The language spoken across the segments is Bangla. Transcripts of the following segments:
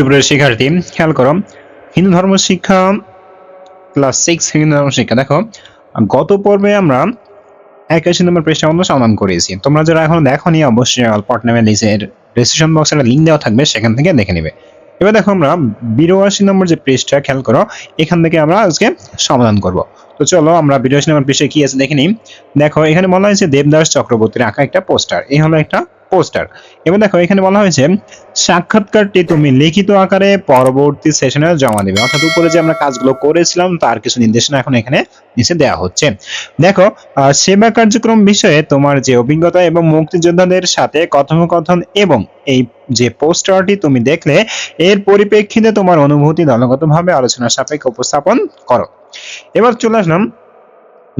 সুপ্রিয় শিক্ষার্থী, খেয়াল করো, হিন্দু ধর্ম শিক্ষা ক্লাস সিক্স হিন্দু ধর্ম শিক্ষা, দেখো, গত পর্বে আমরা একাশি নম্বর পৃষ্ঠা আমরা সমাধান করেছি। তোমরা যারা এখন দেখোনি, অবশ্যই অল্পট নামে লিজের ডিসক্রিপশন বক্সে একটা লিঙ্ক দেওয়া থাকবে, সেখান থেকে দেখে নেবে। এবার দেখো আমরা বিরাশি নম্বর যে পৃষ্ঠা, খেয়াল করো, এখান থেকে আমরা আজকে সমাধান করব। তো চলো, আমরা বিরাশি নম্বর পৃষ্ঠায় কি আছে দেখে নিই। দেখো, এখানে বলা হয়েছে দেবদাস চক্রবর্তীর আঁকা একটা পোস্টার। এই হলো একটা পোস্টার। এবার দেখো, এখানে বলা হয়েছে, সাক্ষাৎকারটি তুমি লিখিত আকারে পরবর্তী সেশনে জমা দেবে। অর্থাৎ উপরে যে আমরা কাজগুলো করেছিলাম, তার কিছু নির্দেশনা এখন এখানে নিচে দেওয়া হচ্ছে। দেখো সেবা কার্যক্রম বিষয়ে তোমার যে অভিজ্ঞতা এবং মুক্তিযোদ্ধাদের সাথে কথোপকথন এবং এই যে পোস্টারটি তুমি দেখলে, এর পরিপ্রেক্ষিতে তোমার অনুভূতি দলগতভাবে আলোচনার সাপেক্ষে উপস্থাপন করো। এবার চলে আসলাম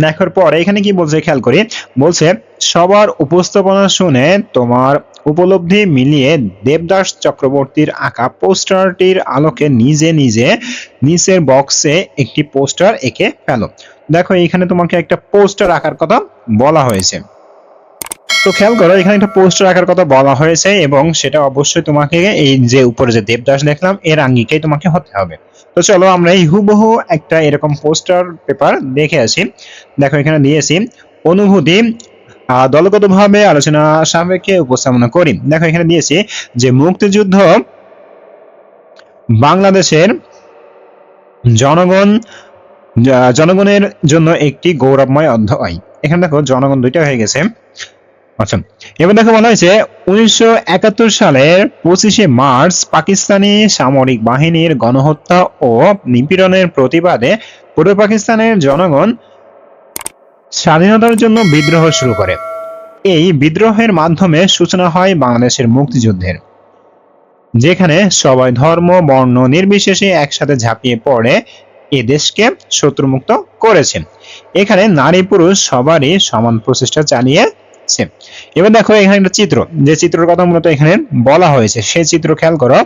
দেখার পর এখানে কি বলছে, খেয়াল করি, বলছে, সবার উপস্থাপনা শুনে তোমার উপলব্ধি মিলিয়ে দেবদাস চক্রবর্তীর আঁকা পোস্টারটির আলোকে নিজে নিজে নিচের বক্সে একটি পোস্টার এঁকে ফেলো। দেখো, এখানে তোমাকে একটা পোস্টার আঁকার কথা বলা হয়েছে। তো খেয়াল করো, এখানে একটা পোস্টার আঁকার কথা বলা হয়েছে এবং সেটা অবশ্যই তোমাকে এই যে উপরে যে দেবদাস দেখলাম, এর আঙ্গিকেই তোমাকে হতে হবে। তো চলো আমরা এই হুবহু একটা এরকম পোস্টার পেপার দেখে আসি। দেখো, এখানে দিয়েছি অনুভূতি দলগতভাবে আলোচনা সাপেক্ষে উপস্থাপনা করি। দেখো, এখানে দিয়েছি যে মুক্তিযুদ্ধ বাংলাদেশের জনগণ জনগণের জন্য একটি গৌরবময় অধ্যায়। এখানে দেখো, জনগণ দুইটা হয়ে গেছে। আচ্ছা এবার দেখো বলা হয়েছে, উনিশশো একাত্তর সালের পঁচিশে মার্চ পাকিস্তানি সামরিক বাহিনীর গণহত্যা ও নিপীড়নের প্রতিবাদে পূর্ব পাকিস্তানের জনগণ স্বাধীনতার জন্য বিদ্রোহ শুরু করে। এই বিদ্রোহের মাধ্যমে সূচনা হয় বাংলাদেশের মুক্তিযুদ্ধের, যেখানে সবাই ধর্ম, বর্ণ নির্বিশেষে একসাথে ঝাঁপিয়ে পড়ে এ দেশকে শত্রুমুক্ত করেছেন। এখানে নারী পুরুষ সবারই সমান প্রচেষ্টা চালিয়েছে এবার দেখো এখানে একটা চিত্র। যে চিত্রের কথা মূলত এখানে বলা হয়েছে সেই চিত্র খেয়াল করো,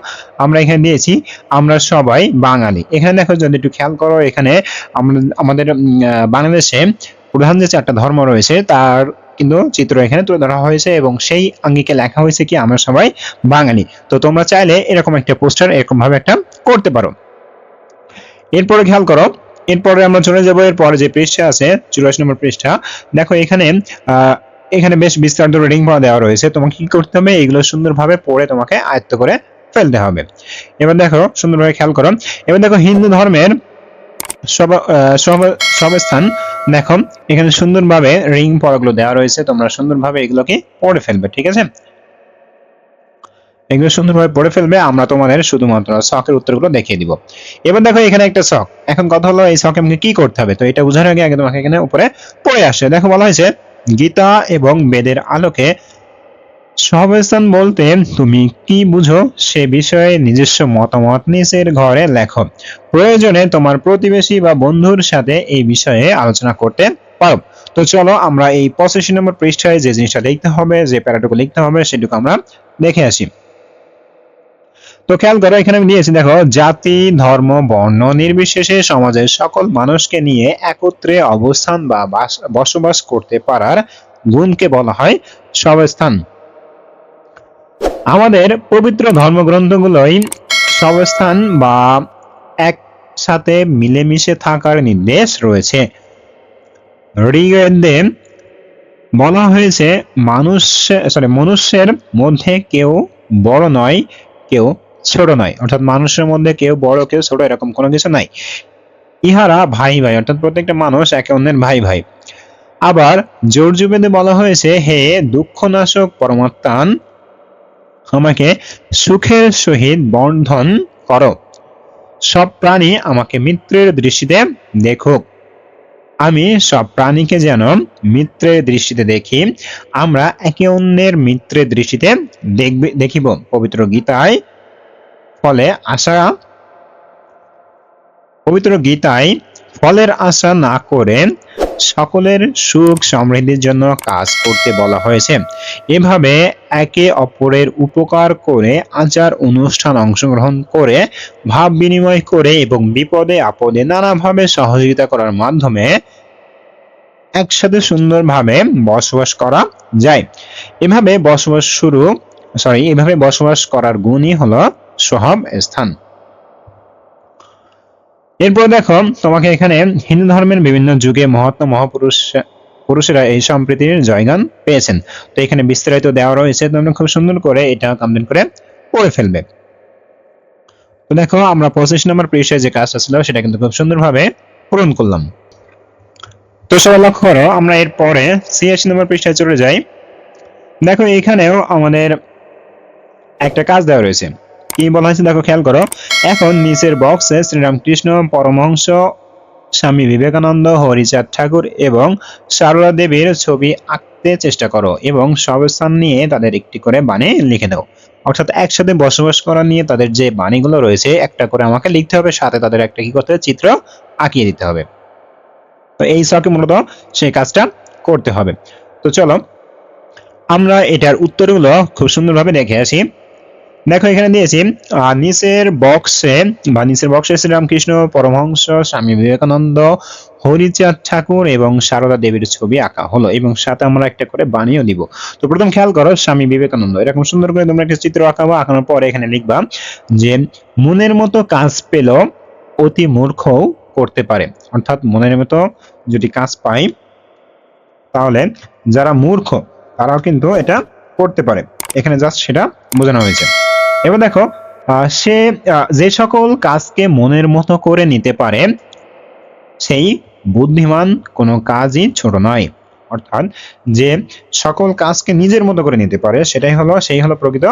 আমরা এখানে দিয়েছি আমরা সবাই বাঙালি। এখানে দেখো যদি একটু খেয়াল করো, এখানে আমাদের বাংলাদেশে প্রধান যে চারটা ধর্ম রয়েছে, তার কিন্তু চিত্র এখানে তুলে ধরা হয়েছে এবং সেই আঙ্গিকে লেখা হয়েছে কি, আমরা সবাই বাঙালি। তো তোমরা চাইলে এরকম একটা পোস্টার, এরকম ভাবে একটা করতে পারো। এরপরে খেয়াল করো, এরপরে আমরা চলে যাব, এরপরে যে পৃষ্ঠা আছে, চুরাশি নম্বর পৃষ্ঠা, দেখো এখানে এখানে বেশ বিস্তারিত রিডিং পড়া দেওয়া রয়েছে। তোমাকে কি করতে হবে? এগুলো সুন্দরভাবে পড়ে তোমাকে আয়ত্ত করে ফেলতে হবে। এবার দেখো, সুন্দরভাবে খেয়াল করো। এবার দেখো, হিন্দু ধর্মের সব সবস্থান দেখো, এখানে সুন্দরভাবে রিং পড়াগুলো দেওয়া রয়েছে। তোমরা সুন্দরভাবে এগুলোকে পড়ে ফেলবে, ঠিক আছে? এগুলো সুন্দরভাবে পড়ে ফেলবে, আমরা তোমাদের শুধুমাত্র শখের উত্তরগুলো দেখিয়ে দিব। এবার দেখো, এখানে একটা শখ। এখন কথা হলো, এই শখে আমাকে কি করতে হবে? তো এটা বোঝার আগে আগে তোমাকে এখানে উপরে পড়ে আসে দেখো, বলা হয়েছে গীতা এবং বেদের আলোকে সহাবস্থান বলতে তুমি কি বুঝো? সে বিষয়ে নিজস্ব মতামত নিচের ঘরে লেখো। প্রয়োজনে তোমার প্রতিবেশী বা বন্ধুর সাথে এই বিষয়ে আলোচনা করতে পারো। তো চলো আমরা এই পঁচাশি নম্বর পৃষ্ঠায় যে জিনিসটা লিখতে হবে, যে প্যারাটুকু লিখতে হবে, সেটুকু আমরা দেখে আসি। তো খেয়াল করো, এখানে আমি দিয়েছি দেখো, জাতি, ধর্ম, বর্ণ নির্বিশেষে সমাজের সকল মানুষকে নিয়ে একত্রে অবস্থান বা বাস- বসবাস করতে পারার গুণকে বলা হয় সবস্থান। আমাদের পবিত্র ধর্মগ্রন্থগুলোই সবস্থান বা একসাথে মিলেমিশে থাকার নির্দেশ রয়েছে। ঋগ্বেদে বলা হয়েছে, মানুষ সরি মনুষ্যের মধ্যে কেউ বড় নয়, কেউ ছোট নয়, অর্থাৎ মানুষের মধ্যে কেউ বড়, কেউ ছোট এরকম কোনো কিছু নাই। ইহারা ভাই ভাই, অর্থাৎ প্রত্যেকটা মানুষ একে অন্যের ভাই ভাই। আবার জর্জুবেদে বলা হয়েছে, হে দুঃখনাশক পরমাত্মান, আমাকে সুখের সহিত বন্ধন করো। সব প্রাণী আমাকে মিত্রের দৃষ্টিতে দেখুক। আমি সব প্রাণীকে যেন মিত্রের দৃষ্টিতে দেখি, আমরা একে অন্যের মিত্রের দৃষ্টিতে দেখবে, দেখিব। পবিত্র গীতায় ফলে আশা, পবিত্র গীতায় ফলের আশা না করে সকলের সুখ সমৃদ্ধির জন্য কাজ করতে বলা হয়েছে। এভাবে একে অপরের উপকার করে, আচার, অনুষ্ঠান অংশগ্রহণ করে, ভাব বিনিময় করে এবং বিপদে আপদে নানাভাবে সহযোগিতা করার মাধ্যমে একসাথে সুন্দরভাবে বসবাস করা যায়। এভাবে বসবাস শুরু সরি এভাবে বসবাস করার গুণই হলো সহব স্থান। এরপর দেখো, তোমাকে এখানে হিন্দু ধর্মের বিভিন্ন যুগে মহাত্মা মহাপুরুষ, পুরুষেরা এই সম্প্রীতির জয়গান পেয়েছেন। তো এখানে বিস্তারিত দেওয়া রয়েছে, তোমরা খুব সুন্দর করে এটা কমপ্লিট করে পড়ে ফেলবে। তো দেখো, আমরা পঁচিশ নম্বর পৃষ্ঠায় যে কাজটা ছিল, সেটা কিন্তু খুব সুন্দরভাবে পূরণ করলাম। তো সবাই লক্ষ্য করো, আমরা এর পরে ছিয়াশি নম্বর পৃষ্ঠায় চলে যাই। দেখো, এখানেও আমাদের একটা কাজ দেওয়া রয়েছে। কি বলা হয়েছে? দেখো, খেয়াল করো। এখন নিচের বক্সে শ্রীরামকৃষ্ণ পরমহংস, স্বামী বিবেকানন্দ, হরিচাঁদ ঠাকুর এবং সারদা দেবীর ছবি আঁকতে চেষ্টা করো এবং সব স্থান নিয়ে তাদের একটি করে বাণী লিখে দাও অর্থাৎ একসাথে বসবাস করা নিয়ে তাদের যে বাণীগুলো রয়েছে, একটা করে আমাকে লিখতে হবে, সাথে তাদের একটা কি করতে চিত্র আঁকিয়ে দিতে হবে। তো এই সকে মূলত সেই কাজটা করতে হবে। তো চলো, আমরা এটার উত্তরগুলো খুব সুন্দরভাবে দেখে আসি। দেখো, এখানে দিয়েছি নিচের বক্সে, বা নিচের বক্সে শ্রীরামকৃষ্ণ, পরমহংস, স্বামী বিবেকানন্দ, হরিচাঁদ ঠাকুর এবং সারদা দেবীর ছবি আঁকা হলো এবং সাথে আমরা একটা করে বানিয়েও দিব। তো প্রথম খেয়াল করো, স্বামী বিবেকানন্দ, এরকম সুন্দর করে তোমরা একটা চিত্র আঁকাবো, আঁকানোর পরে এখানে লিখবা যে, মনের মতো কাজ পেল অতি মূর্খও করতে পারে। অর্থাৎ মনের মতো যদি কাজ পাই, তাহলে যারা মূর্খ, তারাও কিন্তু এটা করতে পারে। এখানে জাস্ট সেটা বোঝানো হয়েছে। এবার দেখো সে যে সকল কাজকে মনের মতো করে নিতে পারে, সেই বুদ্ধিমান কোনো কাজই ছোট নয়। অর্থাৎ যে সকল কাজকে নিজের মতো করে নিতে পারে, সেটাই হলো, সেই হলো প্রকৃত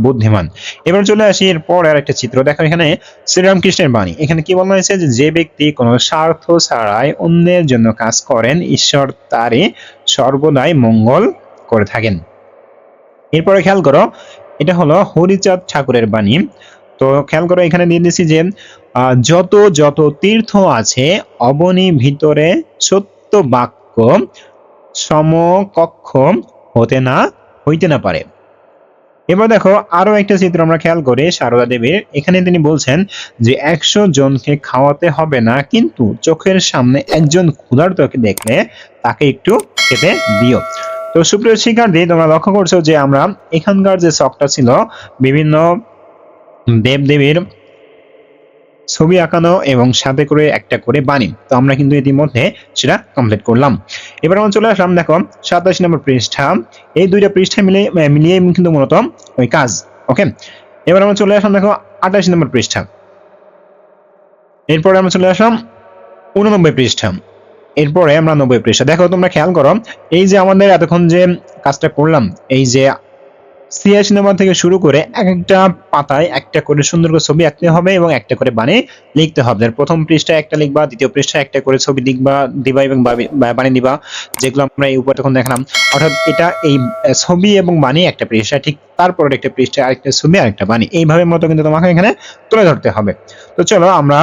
বুদ্ধিমান। এবার চলে আসি এরপর আর একটা চিত্র। দেখো এখানে শ্রীরামকৃষ্ণের বাণী। এখানে কি বলা হয়েছে? যে যে ব্যক্তি কোনো স্বার্থ ছাড়াই অন্যের জন্য কাজ করেন, ঈশ্বর তারই সর্বদাই মঙ্গল করে থাকেন। এরপরে খেয়াল করো এটা হলো হরিচাঁদ ঠাকুরের বাণী। তো খেয়াল করো, এখানে দিয়ে দিয়েছি যে যত যত তীর্থ আছে, অবনী ভিতরে সত্য বাক্য সমকক্ষ হতে না, হইতে না পারে। এবার দেখো, আরও একটা চিত্র আমরা খেয়াল করি, সারদা দেবীর। এখানে তিনি বলছেন যে, একশো জনকে খাওয়াতে হবে না, কিন্তু চোখের সামনে একজন ক্ষুধার্তকে দেখলে তাকে একটু খেতে দিও। তো সুপ্রিয় শিক্ষার্থী, তোমরা লক্ষ্য করছ যে আমরা এখানকার যে শখটা ছিল, বিভিন্ন দেবদেবীর ছবি আঁকানো এবং সাথে করে একটা করে বাণী। তো আমরা কিন্তু ইতিমধ্যে সেটা কমপ্লিট করলাম। এবার আমরা চলে আসলাম, দেখো, সাতাশ নম্বর পৃষ্ঠা। এই দুইটা পৃষ্ঠা মিলে, মিলিয়ে কিন্তু মূলত ওই কাজ ওকে এবার আমরা চলে আসলাম, দেখো, আঠাশ নম্বর পৃষ্ঠা। এরপরে আমরা চলে আসলাম উননব্বই পৃষ্ঠা। এরপরে আমরা নব্বই পৃষ্ঠা। দেখো, তোমরা খেয়াল করো, এই যে আমাদের এতক্ষণ যে কাজটা করলাম, এই যে ছিয়াশি নম্বর থেকে শুরু করে এক একটা পাতায় একটা করে সুন্দর করে ছবি আঁকতে হবে এবং একটা করে বানে লিখতে হবে। প্রথম পৃষ্ঠায় একটা লিখবা, দ্বিতীয় পৃষ্ঠায় একটা করে ছবি লিখবা, দিবা এবং বানিয়ে দিবা, যেগুলো আমরা এই উপরে তখন দেখলাম। অর্থাৎ এটা এই ছবি এবং বানিয়ে একটা পৃষ্ঠা, ঠিক তারপরে একটা পৃষ্ঠায় আরেকটা ছবি, আরেকটা বানি এইভাবে মতো কিন্তু তোমাকে এখানে তুলে ধরতে হবে। তো চলো আমরা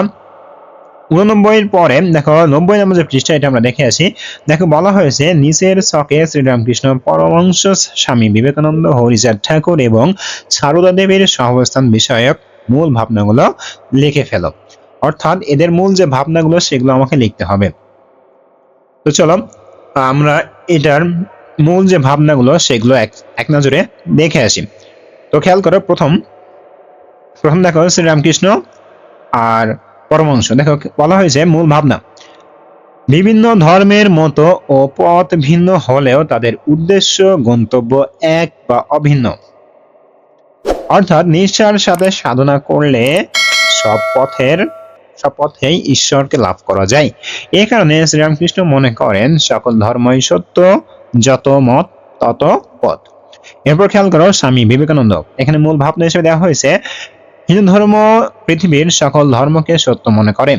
উননব্বই এর পরে, দেখো, নব্বই নম্বর যে পৃষ্ঠা, এটা আমরা দেখে আসি। দেখো, বলা হয়েছে, নিচের ছকে শ্রীরামকৃষ্ণ পরমহংস স্বামী বিবেকানন্দ, হরিচাঁদ ঠাকুর এবং সারদা দেবীর সহাবস্থান বিষয়ক মূল ভাবনাগুলো লিখে ফেলো। অর্থাৎ, এদের মূল যে ভাবনাগুলো, সেগুলো আমাকে লিখতে হবে। তো চলো, আমরা এটার মূল যে ভাবনাগুলো, সেগুলো এক এক নজরে দেখে আসি। তো খেয়াল করো, প্রথম প্রথম দেখো, শ্রীরামকৃষ্ণ আর পরমাংশ দেখো, বলা হয়েছে মূল ভাবনা, বিভিন্ন ধর্মের মতো ও পথ ভিন্ন হলেও তাদের উদ্দেশ্য, গন্তব্য এক বা অভিন্ন। অর্থাৎ নিষ্ঠার সাথে সাধনা করলে সব পথের, সব পথেই ঈশ্বরকে লাভ করা যায়। এ কারণে শ্রীরামকৃষ্ণ মনে করেন, সকল ধর্মই সত্য, যত মত তত পথ। এরপর খেয়াল করো, স্বামী বিবেকানন্দ। এখানে মূল ভাবনা হিসেবে দেওয়া হয়েছে হিন্দু ধর্ম পৃথিবীর সকল ধর্মকে সত্য মনে করে।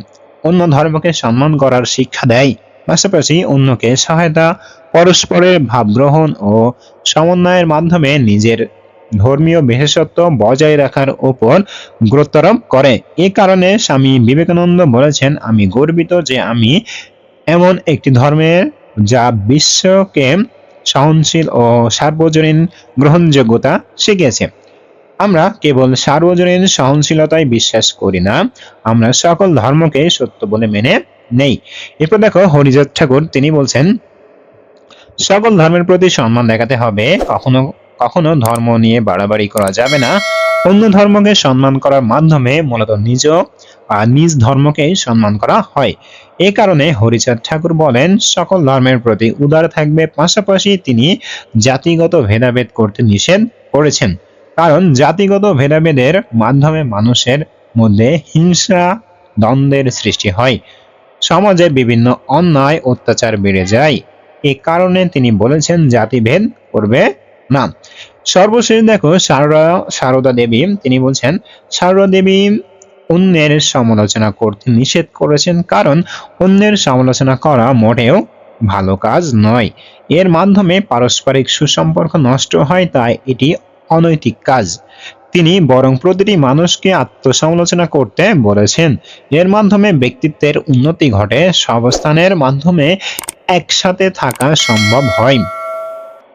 অন্য ধর্মকে সম্মান করার শিক্ষা দেয়। পাশাপাশি অন্যকে সহায়তা, পরস্পরের ভাব গ্রহণ ও সমন্বয়ের মাধ্যমে নিজের ধর্মীয় বিশেষত্ব বজায় রাখার উপর গুরুত্বারোপ করে। এ কারণে স্বামী বিবেকানন্দ বলেছেন, আমি গর্বিত যে আমি এমন একটি ধর্মের যা বিশ্বকে সহনশীল ও সার্বজনীন গ্রহণযোগ্যতা শিখিয়েছে। আমরা কেবল সার্বজনীন সহনশীলতায় বিশ্বাস করি না, আমরা সকল ধর্মকে সত্য বলে মেনে নেই। এরপর দেখো হরিজাত ঠাকুর, তিনি বলছেন, সকল ধর্মের প্রতি সম্মান দেখাতে হবে, কখনো কখনো ধর্ম নিয়ে বাড়াবাড়ি করা যাবে না। অন্য ধর্মকে সম্মান করার মাধ্যমে মূলত নিজ বা নিজ ধর্মকে সম্মান করা হয়। এ কারণে হরিচাঁদ ঠাকুর বলেন, সকল ধর্মের প্রতি উদার থাকবে, পাশাপাশি তিনি জাতিগত ভেদাভেদ করতে নিষেধ করেছেন। কারণ জাতিগত ভেদাভেদের মাধ্যমে মানুষের মধ্যে হিংসা, দ্বন্দ্বের সৃষ্টি হয়। সমাজে বিভিন্ন অন্যায়, অত্যাচার বেড়ে যায়। এ কারণে তিনি বলেছেন, জাতিভেদ করবে না। সর্বশেষ দেখো, সারদা সারদা দেবী, তিনি বলছেন, সারদা দেবী অন্যের সমালোচনা করতে নিষেধ করেছেন কারণ অন্যের সমালোচনা করা মোটেও ভালো কাজ নয়। এর মাধ্যমে পারস্পরিক সুসম্পর্ক নষ্ট হয়, তাই এটি অনৈতিক কাজ। তিনি বরং প্রতিটি মানুষকে আত্মসমালোচনা করতে বলেছেন। এর মাধ্যমে ব্যক্তিত্বের উন্নতি ঘটে সবস্থানের মাধ্যমে একসাথে থাকা সম্ভব হয়।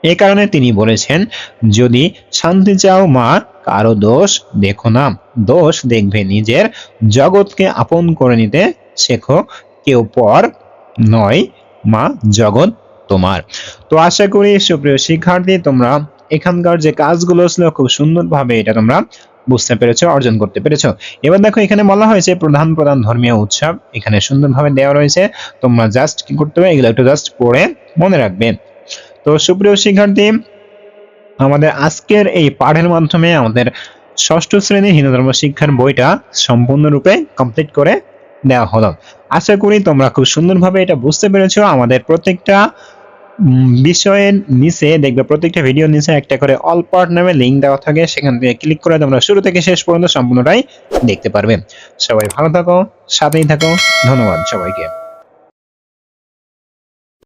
এ কারণে তিনি বলেছেন, যদি শান্তি চাও মা, কারও দোষ দেখো না। দোষ দেখবে নিজের জগৎকে আপন করে নিতে শেখো। কেউ পর নয়, মা, জগৎ তোমার। তো আশা করি সুপ্রিয় শিক্ষার্থী, তোমরা এখানকার যে কাজগুলো ছিল খুব সুন্দরভাবে এটা তোমরা বুঝতে পেরেছ, অর্জন করতে পেরেছ। এবার দেখো, এখানে বলা হয়েছে প্রধান প্রধান ধর্মীয় উৎসব এখানে সুন্দরভাবে দেওয়া রয়েছে। তোমরা জাস্ট কি করতে হবে? এগুলো একটু জাস্ট পড়ে মনে রাখবে। তো সুপ্রিয় শিক্ষার্থী, আমাদের আজকের এই পাঠের মাধ্যমে আমাদের ষষ্ঠ শ্রেণির হিন্দু ধর্ম শিক্ষার বইটা সম্পূর্ণরূপে কমপ্লিট করে দেওয়া হলো। আশা করি তোমরা খুব সুন্দরভাবে এটা বুঝতে পেরেছ। আমাদের প্রত্যেকটা বিষয়ের নিচে দেখবে, প্রত্যেকটা ভিডিও নিচে একটা করে অল পার্ট নামে লিঙ্ক দেওয়া থাকে, সেখান থেকে ক্লিক করে তোমরা শুরু থেকে শেষ পর্যন্ত সম্পূর্ণটাই দেখতে পারবে। সবাই ভালো থাকো সাথেই থাকো, ধন্যবাদ সবাইকে।